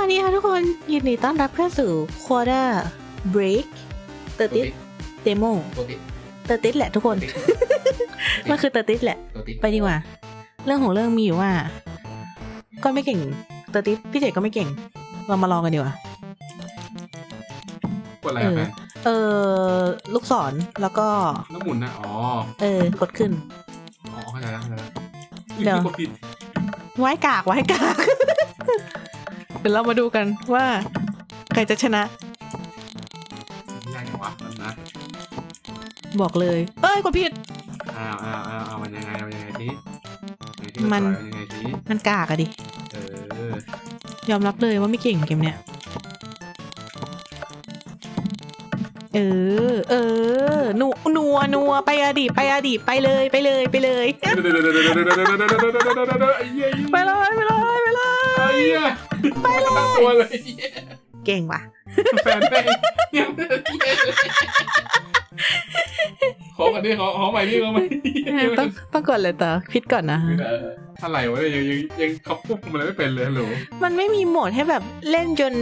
วัสดีค่ะทุกคน ยินดีต้อนรับเข้าสู่ Quarter Break เตอร์ติสเดโมตัวติดเตอร์ติสแหละทุกคนติดมันคือเตอร์ติสแหละ ตัวติดไปดีกว่า เรื่องของเรื่องมีอยู่ว่า ก็ไม่เก่งเตอร์ติสพี่เจก็ไม่เก่ง เรามาลองกันดีกว่า กดอะไรเออะอ แฟนเออ ลูกศรแล้วก็น้ำหมุนนะอ๋อ เออ กดขึ้น อ๋อเข้าใจแล้วเข้าใจแล้วเดี๋ยว กดผิดไว้กากไว้กากเดี๋ยวเรามาดูกันว่า ใครจะชนะ ยากจังวะมันนะบอกเลย เอ้ยกดผิด อ้าวอ้าวอ้าวอ้าวมันยังไงมันยังไงสิไหที่มันกดอะไรยังไงสิมันกากอะดิ เออยอมรับเลยว่าไม่เก่งเกมเนี้ย เออ เออนัวนัวนัวไปอะดิไปอะดิไปเลยไปเลยไปเลย เดี๋ยวเดี๋ยวเดี๋ยวเดี๋ยวเดี๋ยวเดี๋ยวเดี๋ยวเดี๋ยวเดี๋ยวเดี๋ยวเดี๋ยวเดี๋ยวไอ้เหี้ยไปเลยไปเลยไปเลยไอ้ เหี้ยไปเลยตั้งตัวเลยไอ้เหี้ยเก่งว่ะแฟนแม่งยังเหี้ยเลยขอกันดิขอขอใหม่ดิขอใหม่ดิต้องต้องกดเลยต่อพิดก่อนนะเอออะไรวะเนี่ยยังยังยังเขาควบคุมอะไรไม่เป็นเลยฮัลโหลมันไม่มีโหมดให้แบบเล่นจน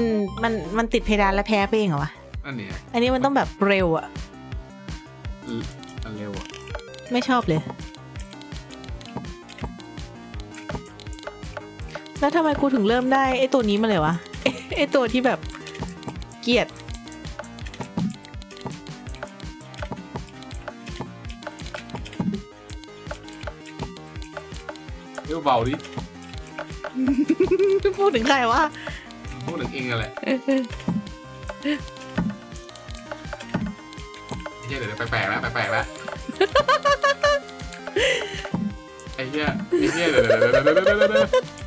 มันมันติดเพดานแล้วแพ้ไปเองเหรอวะอันเนี้ยอันนี้มันต้องแบบเร็วอะอันเร็วอะไม่ชอบเลย แล้วทำไมกูถึงเริ่มได้ไอ้ตัวนี้มาเลยวะไอ้ไอ้ตัวที่แบบเกลียดเร็วเบาดิพูดถึงใครวะพูดถึงเองนั่นแหละไอ้เหี้ยเดี๋ยวแปลกๆแล้วแปลกๆแล้วไอ้เหี้ยไอ้เหี้ยเดี๋ยวเดี๋ยวเดี๋ยวเดี๋ยว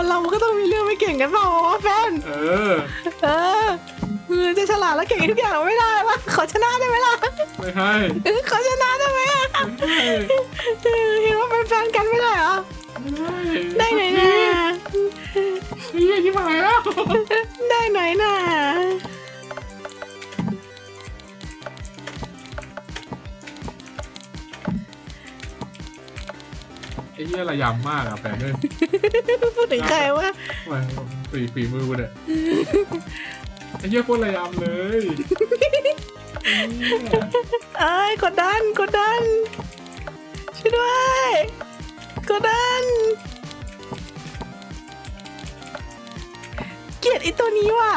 คนเรามันก็ต้องมีเรื่องไม่เก่งกันเปล่าวะแฟน เออ เออเออจะฉลาดแล้วเก่งทุกอย่างไม่ได้วะขอชนะได้ไหมล่ะไม่ให้เออขอชนะได้ไหมอะไม่ให้ เออเห็นว่าเป็นแฟนกัน ยระยำมากอะแฟนเลยพูดถึงใครวะมาฝีฝีมือกูเนี่ยไอ้เหี้ยโคตรระยำเลยไอ้เหี้ยเอ้ยกดดันกดดันช่วยด้วยกดดันเกลียดไอตัวนี้ว่ะ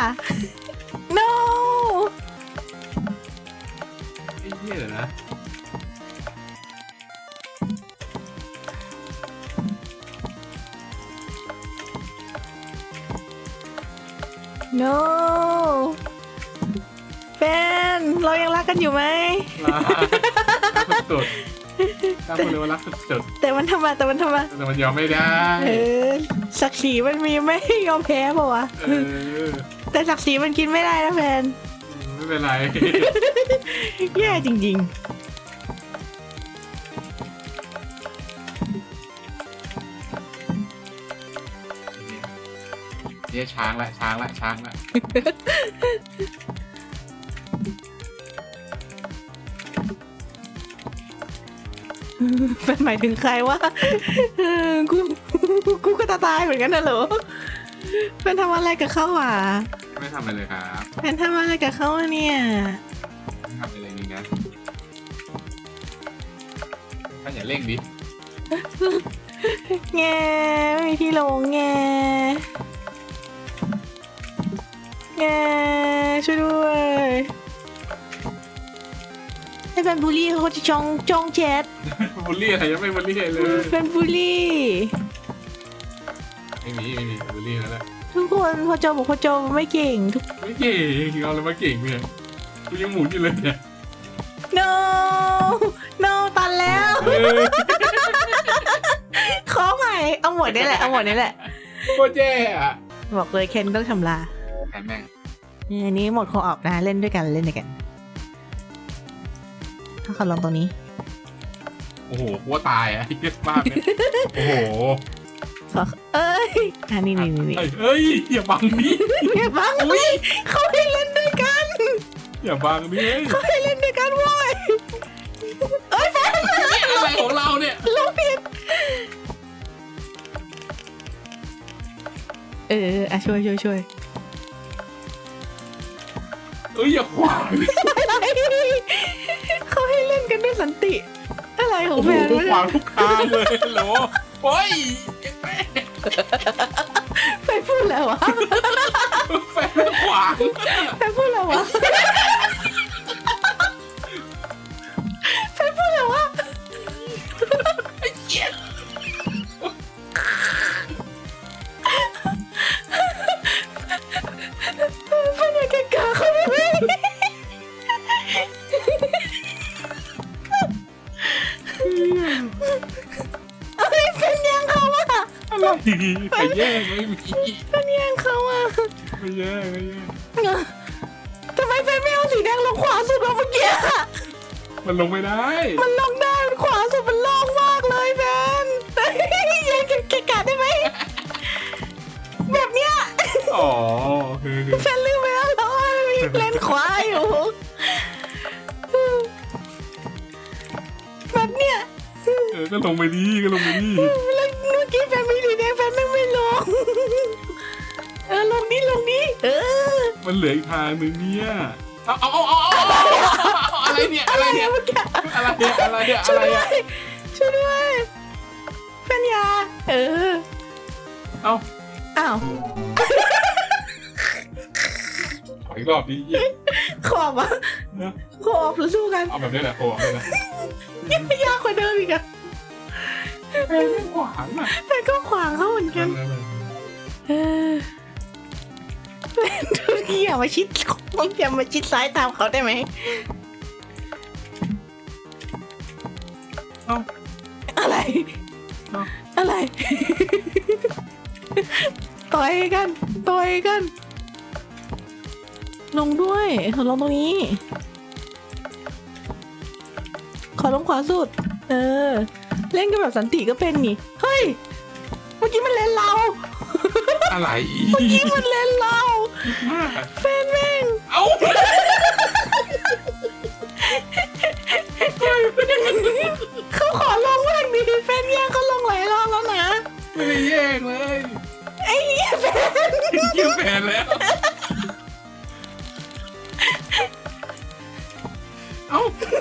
no แฟนเรายังรักกันอยู่ไหม รักรักสุดๆตั้งคนเลยว่ารักสุดแต่มันทำไมแต่มันทำไมๆแต่มันยอมไม่ได้เออศักดิ์ศรีมันมีไม่ให้ยอมแพ้ป่าวะเออแต่ศักดิ์ศรีมันกินไม่ได้นะแฟน ไม่เป็นไร แย่จริงเยช้างละช้างละช้างละๆเป็นหมายถึงใครวะเออกูกูก็ตาตายเหมือนกันนะเหรอเป็นทำอะไรกับเขาอะไม่ทำอะไรเลยครับเป็นทำอะไรกับเขาอะเนี่ยไม่ทำอะไรนี่นะท่านอย่าเร่งดิแงไม่มีที่ลงแง แงช่วยด้วยไอ้เป็นบูลลี่เขาจะจ้องจ้องแชทบูลลี่อะไรยังไม่บูลลี่เลยเป็นบูลลี่ ไม่มีไม่มีบูลลี่แล้วแหละทุกคนพอโจบอกพอโจไม่เก่งทุกไม่เก่งเอาอะไรมาเก่งเนี่ยกูยังหมุนอยู่เลยเนี่ย no no ตันแล้วเออขอใหม่เอาหมดนี่แหละเอาหมดนี่แหละโคตรแย่อะบอกเลยเคนต้องชำระ แอนแม่งนี่อันนี้หมดโคออกนะเล่นด้วยกันเล่นด้วยกัน ถ้าเขาลองตรงนี้ โอ้โหกูว่าตายอะเยอะมากเลยโอ้โหขอเอ้ยอันนี้นี่นี่นี่เอ้ยเอ้ยอย่าบังดิอย่าบังอุ้ยเขาให้เล่นด้วยกันอย่าบังดิเฮ้ยเขาให้เล่นด้วยกันเว้ยเอ้ยแฟนอะไรของเราเนี่ยลูกผิดเอออะช่วยช่วยช่วย เอ้ยอย่าขวางอะไรเขาให้เล่นกันด้วยสันติ อะไรขอโอ้งโหแฟนวะขวางทุกทางเลยเหรอโอ้ยแฟนพูดแล้ววะแฟนไม่ขวางแฟนพูดแล้ววะ ไรไปแย่งไม่มีแฟนยังเขาอะไม่แย่งไม่แย่งทำไมแฟนไม่เอาสีแดงลงขวาสุดวะเมื่อกี้อะมันลงไม่ได้ มันลงได้มันขวาสุดมันโล่งมากเลยแฟนยังแกะแกะกาได้ไหมแบบเนี้ยอ๋อคือคือแฟนลืมไปแล้วเหรอว่ามีเลนขวาอยู่แบบเนี้ยเออก็ลงไปดีก็ลงไปดี เออลงนี้ลงนี้ เออมันเหลืออีกทางหนึ่งเนี่ยเอาเอาเอาเอาเอาเอาอะไรเนี่ยอะไรเนี่ยเมื่อกี้อะไรเนี่ยอะไรเนี่ยช่อะวยไรด้วอะยช่วยด้วยแฟนยาเออเอาอ้าวขออีกรอบดิขอบอะนะขอบหรือสู้กันเอาแบบนี้แหละโอ้เอาแบบนี้แหละยังยากกว่าเดิมอีกอะเอ้ยไม่ขวางอะแฟนก็ขวางเขาเหมือนกันเออแฟน ทุกอย่ามาชิดของอย่ามาชิดซ้ายตามเขาได้ไหมเอาอะไร เอาอะไร ต่อยกัน ต่อยกัน ลงด้วยขอลงตรงนี้ ขอลงขวาสุด เออ เล่นกันแบบสันติก็เป็นนี่ เฮ้ย เมื่อกี้มันเล่นเรา อะไรเมื่อกี้มันเล่นเรามากแฟนแม่งเอาเขาขอลงว่างดีแฟนแย่งเขาลงหลายรอบแล้วนะ ไม่ได้แย่งเลยไอ้เหี้ยแฟนยิ้มแฟนแล้ว เอาเอา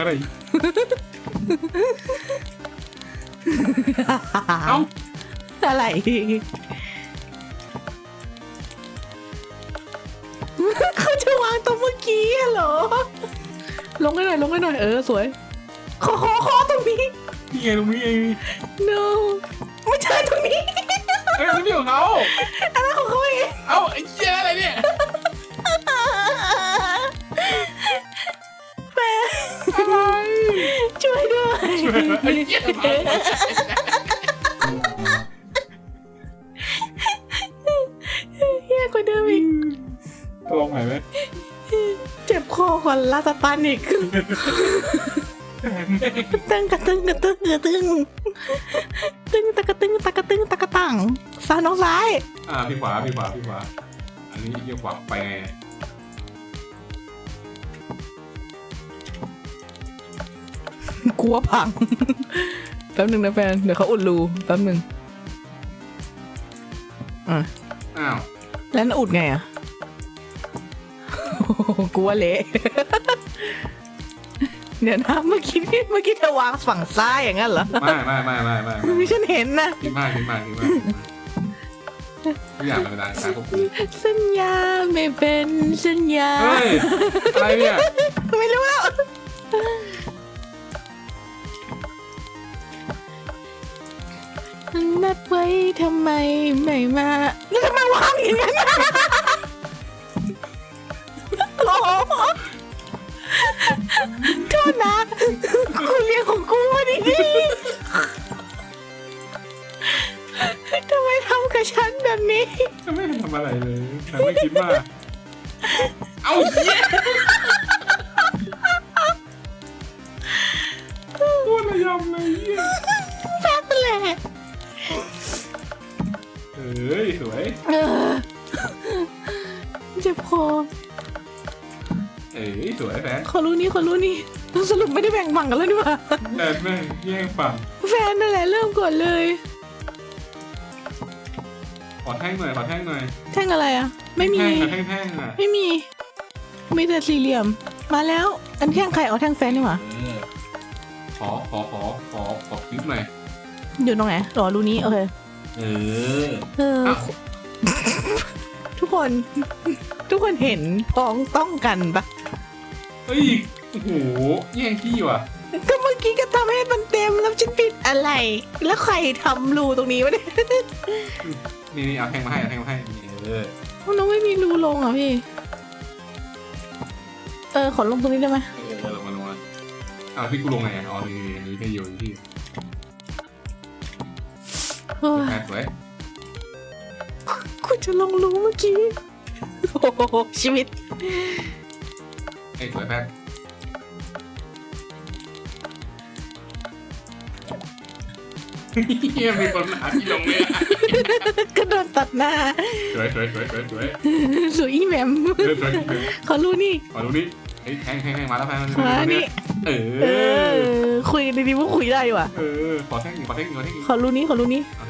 ก็ได้ เอาอะไร เขาจะวางตรงเมื่อกี้อะเหรอ ลงให้หน่อยลงให้หน่อยเออสวย ขอขอขอตรงนี้ นี่ไงตรงนี้เอง no ไม่ใช่ตรงนี้ เอ้ยอันนี้ของเขาอันนั้นของเขาเอง เอาไอ้เหี้ยอะไรเนี่ย ไอ้เหี้ยมาเฮียกว่าเดิมอีกตลงไหนไหมเจ็บคอก่อนลาสปานิกตึงกระตึงกระตึงกระตึงตึงตะกระตึงตะกระตึงตะกระตังซ้ายน้องซ้าย อ่าพี่ขวาพี่ขวาพี่ขวา อันนี้เยี่ยขวาไปไง กลัวพัง แป๊บหนึ่งนะแฟน เดี๋ยวเขาอุดรู แป๊บหนึ่งอะอ้าวแล้วน่ะอุดไงอะกลัวเละ เดี๋ยวนะเมื่อกี้เมื่อกี้เธอวางฝั่งซ้ายอย่างนั้นเหรอไม่ไม่ไม่ไม่ไม่ไม่ฉันเห็นนะ คิดมากคิดมากคิดมากทุกอย่างมันเป็นการควบคุมสัญญาไม่เป็นสัญญาเฮ้ยอะไรเนี่ย ไม่รู้แล้ว ทำไมไม่มาแล้วทำไมวางอย่างนั้นโอ้โหโทษนะกูเรียกของกูมาดีๆทำไมทำกับฉันแบบนี้ไม่ทำอะไรเลยแต่ไม่คิดว่า เอาเหี้ยพูดระยำเลยเหี้ย ป๊บแหละเอ้ยสวย เออเจ็บคอเอ้ยสวยแฟนขอรู้นี่ขอรู้นี่สรุปไม่ได้แบ่งฝั่งกันแล้วดีกว่าแฟนแม่งแย่งฝั่งแฟนนั่นแหละเริ่มก่อนเลยขอแท่งหน่อยขอแท่งหน่อยแท่งอะไรอะ ไม่มีแท่งอะแท่งแท่งอะไม่มี มีแต่สี่เหลี่ยม มาแล้ว อันแท่งใครเอาแท่งแฟนนี่หว่าเออขอขอขอขอขอคลิปหน่อยอยู่ตรงไหนรอรู้นี้โอเค เออเอออ้าวทุกคน ทุกคนเห็นพ้องต้องกันปะเฮ้ยโอ้โหแย่งที่ว่ะ ก็เมื่อกี้ก็ทำให้มันเต็มแล้วฉันผิดอะไร แล้วใครทำรูตรงนี้วะเนี่ยนี่นี่เอาแท่งมาให้เอาแท่งมาให้นี่เออน้องไม่มีรูลงอะพี่ เออ ขอลงตรงนี้ได้ไหมเออลงมาลงมาเอาที่กูลงไงอะอ๋อนี่นี่นี่ให้อยู่ที่เฮ้ย แฟนสวยกูจะลงรูเมื่อกี้โอ้โหชีวิตเอ้ยสวยแฟนเฮียมีคนหาที่ลงเลยอะก็โดนตัดหน้าสวยสวยสวยสวยสวยสวยอีแหมมเออสวยสวยขอรู้นี่มาดูนี่เฮ้ยแทงแทงแทงมาแล้วแฟนมานี่เอเอออคุยกันดีๆว่าคุยได้ว่ะเออขอแทงอีกขอแทงอีกขอแทงอีกขอรู้นี้ขอรู้นี้ โอเค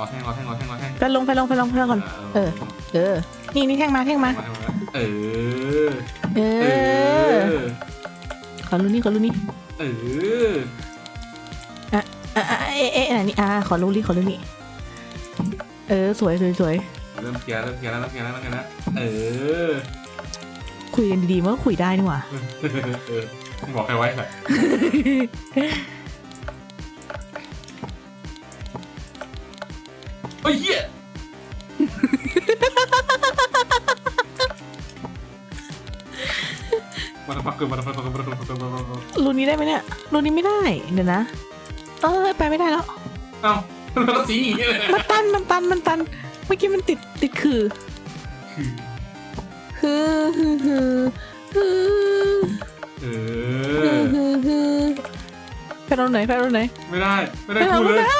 อแทงขอแทงขอแทงขอแทงไปลงไปลงไปลงไปลงก่อน เออ เออ นี่นี่แท่งมาแท่งมา เออ เอเออ อ ขอรู้นี่ขอรู้นี่เออ อะอะเอ๊ะเอ๊ะอันนี้อะขอรู้นี่ขอรู้นี่ เออ สวยสวยสวยเริ่มเคลียร์เริ่มเคลียร์แล้วเริ่มเคลียร์แล้วเริ่มเคลียร์แล้วเออ คุยกันดีๆมันก็คุยได้นี่หว่าเออบอกใครไว้ใส่เฮ้ยเหี้ยมาทำพักเกินมาฟักเกินมาฟักเกินมาฟักเกินรูนี้ได้ไหมเนี่ยรูนี้ไม่ได้ เดี๋ยวนะ เออไปไม่ได้แล้ว เอ้ามันสีอย่างเงี้เลยมันตันมันตันมันตัน เมื่อกี้มันติดติดคือฮือฮือฮือฮือเอฮืออฮือฮือไปตรงไหนไปตรงไหน ไม่ได้ ไม่ได้ดูเลย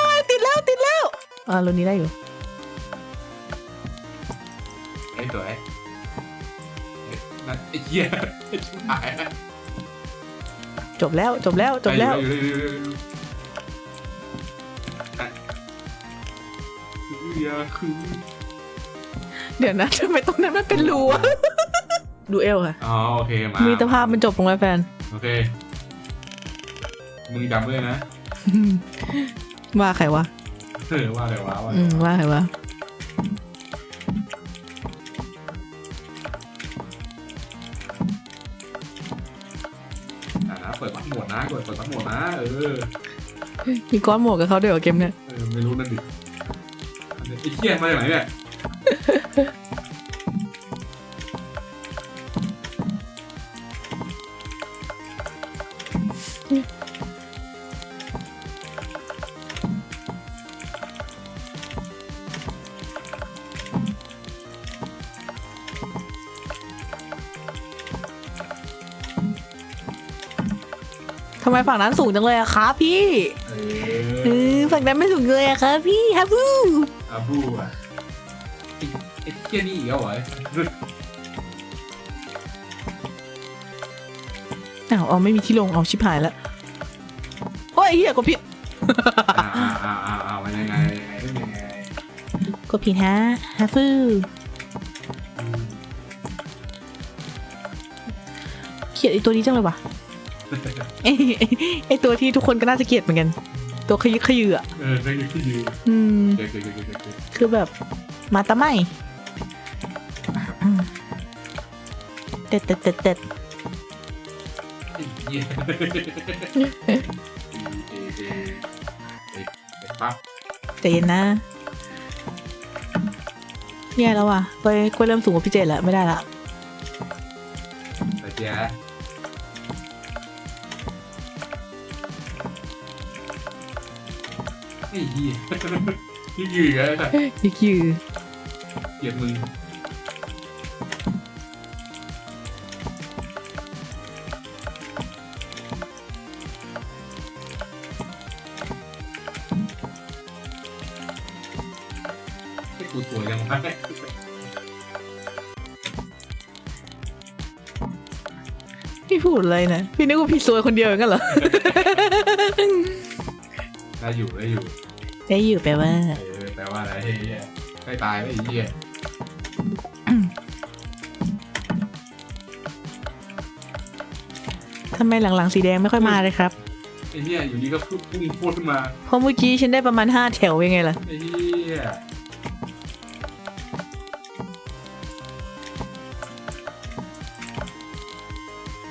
อ่ารูนี้ได้อยู่ไอ้สวยไอ้นั่นไอ้เหี้ยไอ้ชิบหายนะจบแล้วจบแล้วจบแล้วอยู่อยู่อยู่อยู่อยู่อะคืออยาคือเดี๋ยวนะทำไมตรงนั้นมันเป็นรูอะดูเอลค่ะ อ๋อโอเคมามีมีตภาพมันจบลงแล้วแฟน โอเค มึงจำไว้เลยนะ ว่าใครวะ เออว่าอะไรวะว่าอะไรอืมวะว่าใครวะอะนะเปิดบัตรหมวดนะเปิดเปิดบัตรหมวดนะ เออ มีก้อนหมวกกับเขาด้วยเหรอเกมเนี่ยเออไม่รู้นั่นดิอันนี้ไอ้เหี้ยมาจากไหนเนี่ยำไมฝั่งนั้นสูงจังเลยอะครับพี่เอเอออฝั่งนั้นไม่สูงเลยอะครับพี่ฮับบูอาบูอะไอ้ไอ้เหี้ยนี่อีกแล้วเหรออ้าวเอาไม่มีที่ลงเอาชิบหายแล้วโอ้ยเฮียกดผิดอ่าอ่าอ่าอ่าอ่ามันยังไงยังไงเป็นยังไงกดผิดฮะฮับบูอืมเกลียดไอตัวนี้จังเลยวะ ไอไอ้ไอตัวที่ทุกคนก็น่าจะเกลียดเหมือนกัน ตัวขยึกขยืออะเออได้ยินที่ยืนอืมเก๋เก๋เก๋เก๋เก๋คือแบบมาตะไม่อืมเด็ดเด็ดเด็ดเด็ดไอ้เหี้ยเอเอเอเอเอปั๊บใจเย็นนะแย่แล้วว่ะกล้วยกล้วยเริ่มสูงกว่าพี่เจดแล้วไม่ได้ละใส่เจีย ไอ้เหี้ยที่ยืนอีกแล้วแต่ยิกยือเกลียดมึงกูสวยยังไงพี่พูดอะไรนะ พี่นึกว่าพี่ซวยคนเดียวอย่างนั้นเหรอ ได้อยู่ได้อยู่ได้อยู่แปลว่าเออแปลว่าอะไรไอ้เหี้ยใกล้ตายแล้วไอ้เหี้ยทำไมหลังๆสีแดงไม่ค่อยมาเลยครับ ไอ้เหี้ยอยู่ดีก็พุ่งพุ่งพูดขึ้นมาเพราะเมื่อกี้ฉันได้ประมาณห้าแถวยังไงล่ะ ไอ้เหี้ย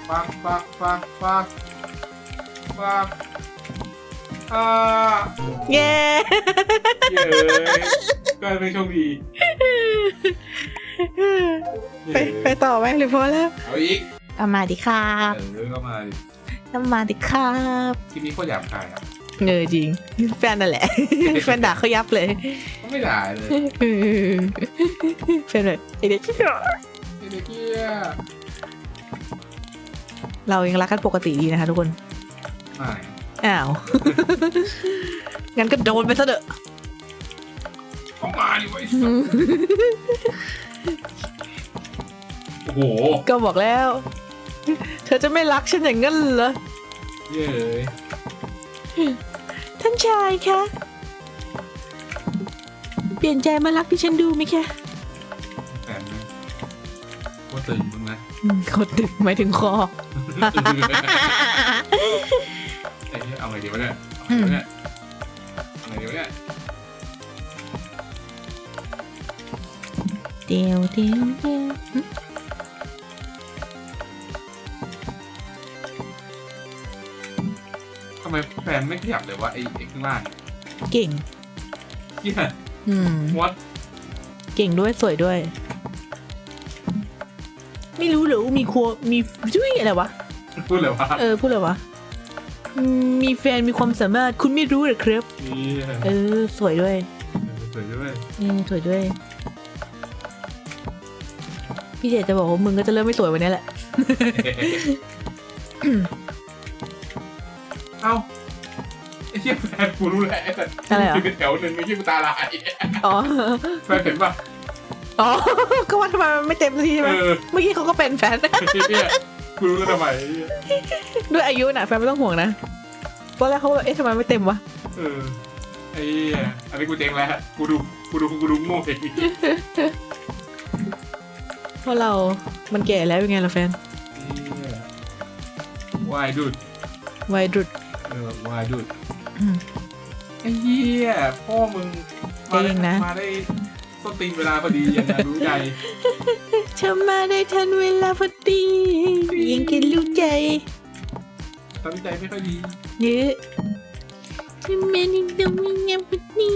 ฟักฟักฟักฟักฟัก อ่าเย้เย้ยก็เป็นโชคดีไปไปต่อไหมหรือพอแล้วเอาอีกเอามาดิครับเออก็มาดิเอามาดิครับคลิปนี้โคตรหยาบคายอะเงยจริงแฟนนั่นแหละ แฟนด่าเขายับเลยก็ไม่ด่าเลยเออแฟนแบบไอเด็กไอ้เด็กเหี้ยเรายังรักกันปกติดีนะคะทุกคนไม่ อ้าว งั้นก็โดนไปซะเถอะออกมาดิไว้ยโอ้โหก็บอกแล้ว เธอจะไม่รักฉันอย่างนั้นเหรอ เย้ยท่านชายคะ เปลี่ยนใจมารักที่ฉันดูไหมคะแฟนนะว่าตื่นมึงนะอืมเขาดึกหมายถึงคอไอ้ะเนี่ยเอาไงดีวะเนี่ยเอาไงดีวะเนี่ยเดียวเดียวเดียวทำไมแฟนไม่ขยับเลยวะไอ้ไอ้ข้างล่างเก่ง เหี้ยอืม วัดเก่งด้วยสวยด้วย ไม่รู้เหรอว่ามีครัวมีจุ้ยอะไรวะ พูดเลยวะ เออพูดเลยวะอื มมีแฟนมีความสามารถคุณไม่รู้เหรอครับเหี้ยเออ สวยด้วยสวยด้วยเออสวยด้วย พี่เจจะบอกว่ามึงก็จะเริ่มไม่สวยวันนี้แหละ เอ้าไอ้เหี้ยแฟนกูรู้แหละไอ้สัตว์อะไรเหรอยืนเป็นแถวหนึ่งไอ้เหี้ยกูตาลายอ๋อ แฟนเห็นปะอ๋อ ก็ว่าทำไมมันไม่เต็มสักทีใช่ไหมเออเมื่อกี้เขาก็เป็นแฟน ไอ้เหี้ยกูรู้แล้วทำไมไอ้เหี้ยด้วยอายุน่ะ แฟนไม่ต้องห่วงนะ ตอนแรกเขาแบบเอ๊ะทำไมไม่เต็มวะเออไอ้เหี้ยอันนี้กูเจ๊งแล้วกูดูกูดูกูดูโง่เองเพราะเรา มันแก่แล้วเป็นไงล่ะแฟนวายดุดวัยดุดเออวายดุดอืมไอ้เหี้ยพ่อมึงมาได้เองนะมาได้ส้นตีนเวลาพอดียังไงรู้ใจเธอมาได้ทันเวลาพอดียิงกันรู้ใจ ตอนนี้ใจไม่ค่อยดีเยอะทำไมถึงต้องมีเงียบพอดี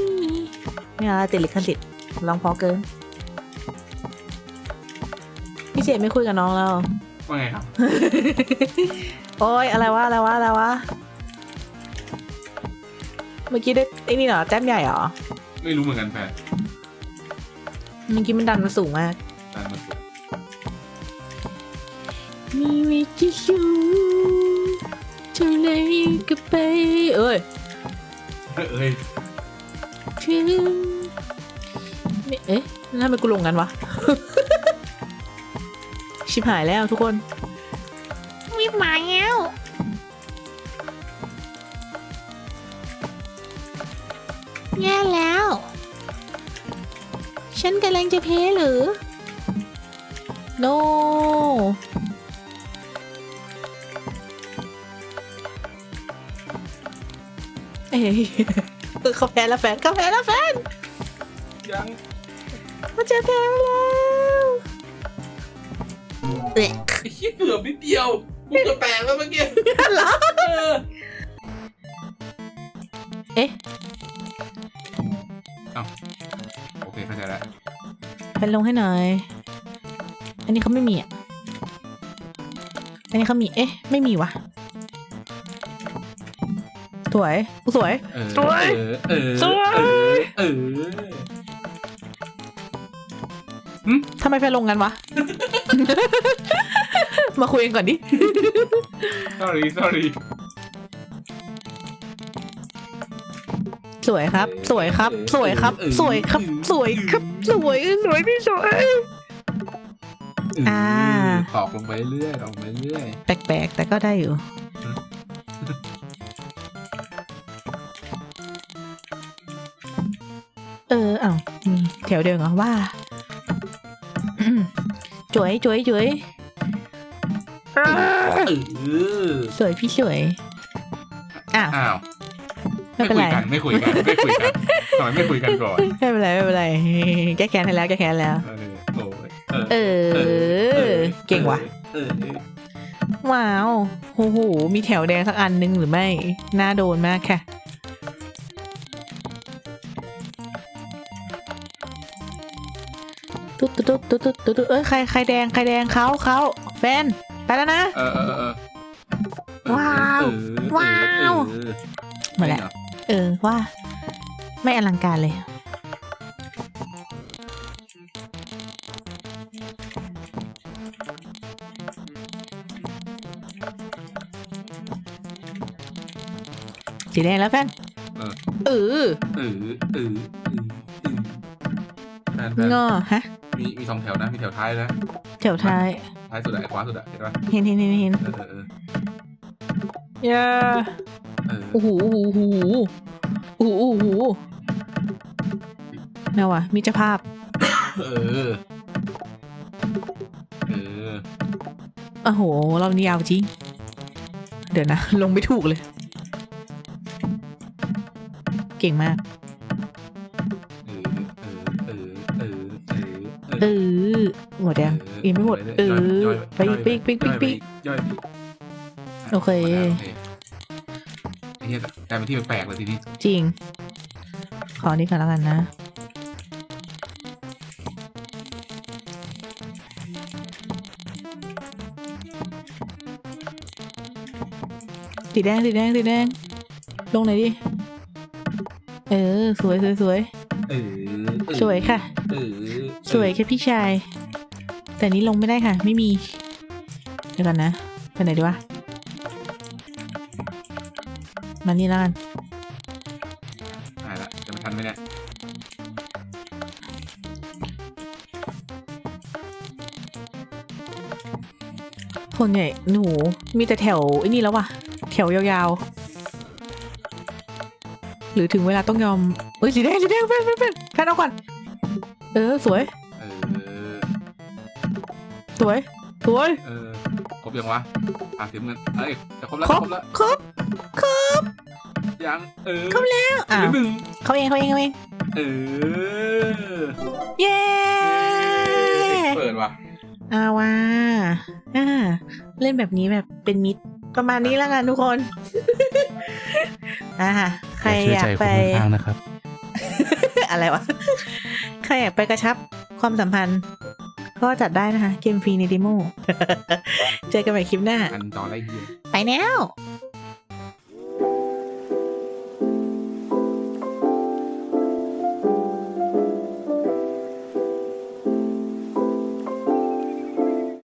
ไม่เอาติดลิขสิทธิ์ร้องเพอเกิน พี่เจไม่คุยกับน้องแล้ว ว่าไงครับโอ้ยอะไรวะอะไรวะอะไรวะ เมื่อกี้ได้ไอ้นี่เหรอแต้มใหญ่เหรอ ไม่รู้เหมือนกันแฟนเมื่อกี้มันดันมาสูงมากตามมาสุด มีวิธีสู เท่าไรก็ไปเอ้ยเอ้ยถึงไม่เอ๊ะแล้วทำไมกูลงกันวะ ชิบหายแล้วทุกคนวิบมาแล้วแย่แล้ว ฉันกำลังจะเพหรือ no เอ้ยเขาแพ้แล้วแฟนเขาแพ้แล้วแฟนยังเขาจะแพ้แล้วเอ๊ะไอ้เหี้ยเกือบนิดเดียวกูเกือบแตกแล้วเมื่อกี้เหรอเออเอ๊ะโอเคเข้าใจแล้วเป็นลงให้หน่อย อันนี้เขาไม่มีอะอันนี้เขามี เอ๊ะ ไม่มีวะ สวยกูสวย เออสวย เออเออสวยเออเออทำไมแฟนลงกันวะ มาคุยกันก่อนดิ sorry sorry สวยครับ สวยครับ สวยครับ สวยครับ สวยครับ สวยสวยพี่สวย อ่า ตอกลงไปเรื่อยตอกลงไปเรื่อย แปลกๆ แต่ก็ได้อยู่ อืมเออเอ้ามีแถวเดียวเหรอว่าอืมจวยจวยจวยอ้าเออสวยพี่สวยอ้าวอ้าวไม่เป็นไรกันไม่คุยกันไม่คุยกันทำไมไม่คุยกันก่อนไม่เป็นไรไม่เป็นไรแก้แค้นให้แล้วแก้แค้นแล้วเออโอ้ยเออเก่งว่ะเออเออว้าวโอ้โหมีแถวแดงสักอันนึงหรือไม่น่าโดนมากค่ะ ตุ๊ดตุ๊ดตุ๊ดตุ๊ดตุ๊ดตุ๊ดเอ้ยใครใครแดงใครแดงเขาเขาแฟนไปแล้วนะ เออเออเออว้าวว้าวหมาแล้วเออว่า ไม่อลังการเลยสีแดงแล้วแฟนเออเออเออเออแฟนงอฮะ มีมีสองแถวนะ มีแถวท้ายนะ แถวท้าย ท้ายสุดอะไอ้ขวาสุดอะเห็นปะเห็นเห็นเห็นเห็นเออเออเอออย่าเออโอ้โหโอ้โหโอ้โหโอ้โหน่าวะมิจภาพ เออเออโอ้โหรอบนี้ยาวจริง เดี๋ยวนะ ลงไม่ถูกเลย เก่งมาก เออเออหมดยังยังไม่หมดเออไปอีกไปอีกไปอีกไปอีกไปอีกย่อยไปอีกโอเคหมดแล้วโอเคไอ้เหี้ยกลายเป็นที่แปลกๆเลยทีนี้จริง ขอนี้ก่อนแล้วกันนะ สีแดงสีแดงสีแดง ลงไหนอยดิ เออ สวยสวยสวยเออเออ สวยค่ะเออ สวยแค่พี่ชาย แต่นี้ลงไม่ได้ค่ะ ไม่มี เดี๋ยวก่อนนะ ไปไหนดีวะ มานี่แล้วกันตายละจะมาทันไหมเนี่ยส่วนใหญ่หนูมีแต่แถวไอ้นี่แล้วว่ะ แถวยาวๆ หรือถึงเวลาต้องยอมเอ้ยสีแดงสีแดงแฟนแฟนแฟนแฟนเอาก่อน เออสวย เออ สวย สวย เออ ครบยังวะอะเสียเงินเอ้ยจะครบแล้วครจะบครบแล้ว ครบ ครบ ยัง เออครบแล้วอ้าเหลืวอหนึ่งเขาเองเขาเองเขาเอง เออ เย้เปิดว่ะอาว่าอ่า เล่นแบบนี้แบบเป็นมิตรประมาณนี้แล้วกันทุกคน อ่า ใครอยากไปข้างๆนะครับ อะไรวะ ใครอยากไปกระชับความสัมพันธ์ ก็จัดได้นะคะ เกมฟรีในดิโม เจอกันใหม่คลิปหน้า อันต่อไรเหี้ยไปแล้วบ